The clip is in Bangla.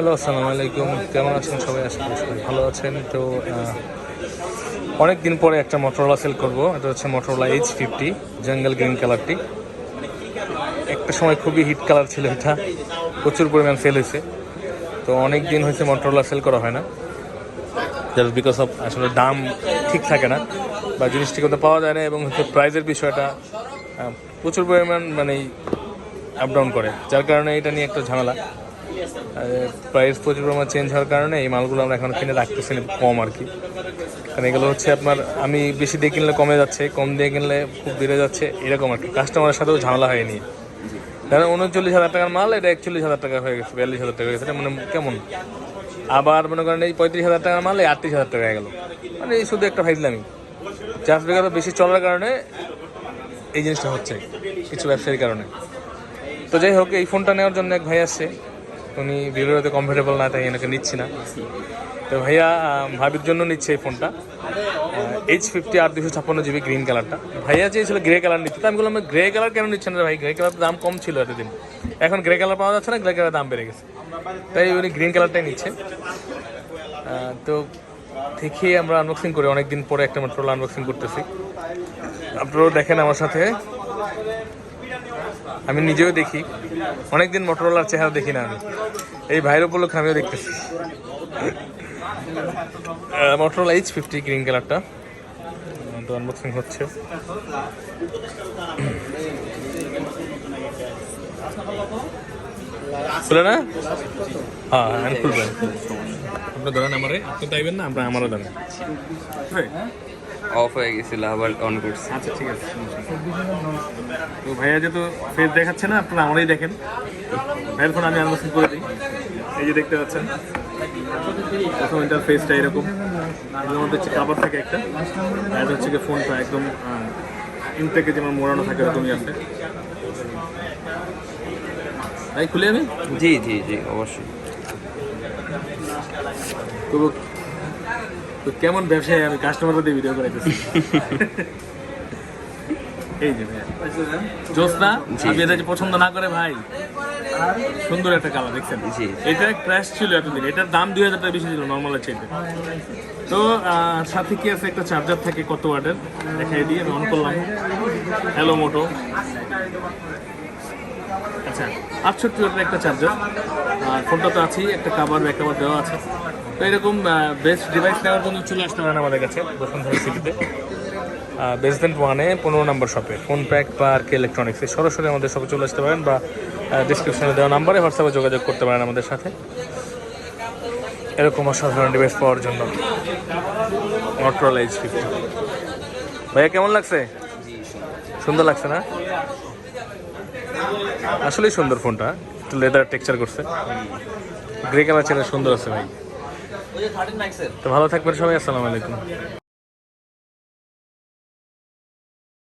হ্যালো, আসসালামু আলাইকুম। কেমন আছেন সবাই? আশা করি সবাই ভালো আছেন। তো অনেক দিন পরে একটা মোটরোলা সেল করব। এটা হচ্ছে Motorola H fifty jungle green কালারটি একটা সময় খুবই হিট কালার ছিল এটা। প্রচুর পরিমাণ সেল হয়েছে। তো অনেক দিন হয়েছে মোটরোলা সেল করা হয় না। জাস্ট বিকজ অফ আসলে দাম ঠিক থাকে না। বা জিনিসটি কোথাও পাওয়া যায় না এবং হচ্ছে প্রাইজের বিষয়টা প্রচুর পরিমাণ মানে আপ ডাউন করে। যার কারণে এটা নিয়ে একটা ঝামেলা। প্রাইস প্রচুর পরিমাণ চেঞ্জ হওয়ার কারণে এই মালগুলো আমরা এখন কিনে রাখতেছি কম আর কি। কারণ এগুলো হচ্ছে আপনার, আমি বেশি দিয়ে কিনলে কমে যাচ্ছে, কম দিয়ে কিনলে খুব বেড়ে যাচ্ছে, এরকম আর কি। কাস্টমারের সাথেও ঝামেলা হয়নি। ধরেন উনচল্লিশ হাজার টাকার মাল, এটা একচল্লিশ হাজার টাকা হয়ে গেছে, বিয়াল্লিশ হাজার টাকা হয়ে গেছে, এটা মানে কেমন? আবার মনে করেন এই পঁয়ত্রিশ হাজার টাকার মাল, এই আটত্রিশ হাজার টাকা হয়ে গেল। মানে এই শুধু একটা ফাইজলামি চাষ বিঘা বেশি চলার কারণে এই জিনিসটা হচ্ছে, কিছু ব্যবসায়ীর কারণে। তো যাই হোক, এই ফোনটা নেওয়ার জন্য এক ভাই আসছে। উনি ভিডিওতে কমফোর্টেবল না, তাই এনাকে নিচ্ছি না। তো ভাইয়া ভাবির জন্য নিচ্ছে এই ফোনটা এইচ ফিফটি আর দুশো ছাপ্পান্ন জিবি গ্রিন কালারটা ভাইয়া চেয়েছিল গ্রে কালার নিতে তো আমি বললাম গ্রে কালার কেন নিচ্ছেন ভাই? গ্রে কালার দাম কম ছিল এতদিন। এখন গ্রে কালার পাওয়া যাচ্ছে না গ্রে কালার দাম বেড়ে গেছে। তাই উনি গ্রিন কালারটাই নিচ্ছে। তো দেখি আমরা আনবক্সিং করি। অনেকদিন পরে একটা মাত্র আনবক্সিং করতেছি। আপনারাও দেখেন আমার সাথে। আমি নিজেও দেখি। অনেকদিন মোটরোলার চেহারা দেখি না আমি। এই ভাইয়ের উপলক্ষে আমিও দেখতেছি। মোটরোলা এইচ ফিফটি গ্রিন কালারটা তো আনবক্সিং হচ্ছে। খুলে না? হ্যাঁ আমি খুলবেন আপনি ধরেন আমারে। আপনি চাইবেন না আমরা আমারও দেন অফ হয়ে গেছিল আবার অন করছি। আচ্ছা ঠিক আছে। তো ভাইয়া যেহেতু ফেস দেখাচ্ছে না আপনারা আমরাই দেখেন। ভাইয়ের ফোন আমি আনবক্সিং করে দিই। এই যে দেখতে পাচ্ছেন প্রথম এটার ফেসটা এরকম। এর মধ্যে হচ্ছে কাবার থাকে একটা আর হচ্ছে কি ফোনটা একদম ইনটেকে যেমন মোড়ানো থাকে এরকমই আছে। তাই খুলে আমি জি জি জি অবশ্যই। তো কেমন ব্যবসায় আমি কাস্টমারদের ভিডিও করাইতেছি? এই যে জোসনা এটা যে পছন্দ না করে ভাই সুন্দর একটা কালার দেখছেন? এটা ক্র্যাশ ছিল এতদিন। এটার দাম দুই হাজার টাকা বেশি ছিল নর্মালের চাইতে। তো সাথে কি আছে একটা চার্জার থাকে কত ওয়াটের? দেখাই দিয়ে অন করলাম। হ্যালো মোটো আচ্ছা আটষট্টি ওয়াটের একটা চার্জার আর ফোনটা তো আছেই একটা কাভার ব্যাক কাভার দেওয়া আছে। তো এরকম বেস্ট ডিভাইস নেওয়ার জন্য চলে আসতে পারেন আমাদের কাছে বসুন্ধরা সিটিতে বেসমেন্ট ওয়ানে পনেরো নম্বর শপে ফোন প্যাক বা আর কে ইলেকট্রনিক্সে সরাসরি আমাদের শপে চলে আসতে পারেন বা ডিসক্রিপশনে দেওয়া নাম্বারে হোয়াটসঅ্যাপে যোগাযোগ করতে পারেন আমাদের সাথে। এরকম অসাধারণ ডিভাইস পাওয়ার জন্য। মটরোলা এইচ ফিফটি ভাইয়া, কেমন লাগছে? সুন্দর লাগছে না? আসলেই সুন্দর ফোনটা একটু লেদার টেক্সচার করছে। গ্রে কালার ছেলে সুন্দর আছে ভাই। তো ভালো থাকবেন সবাই, আসসালামু আলাইকুম।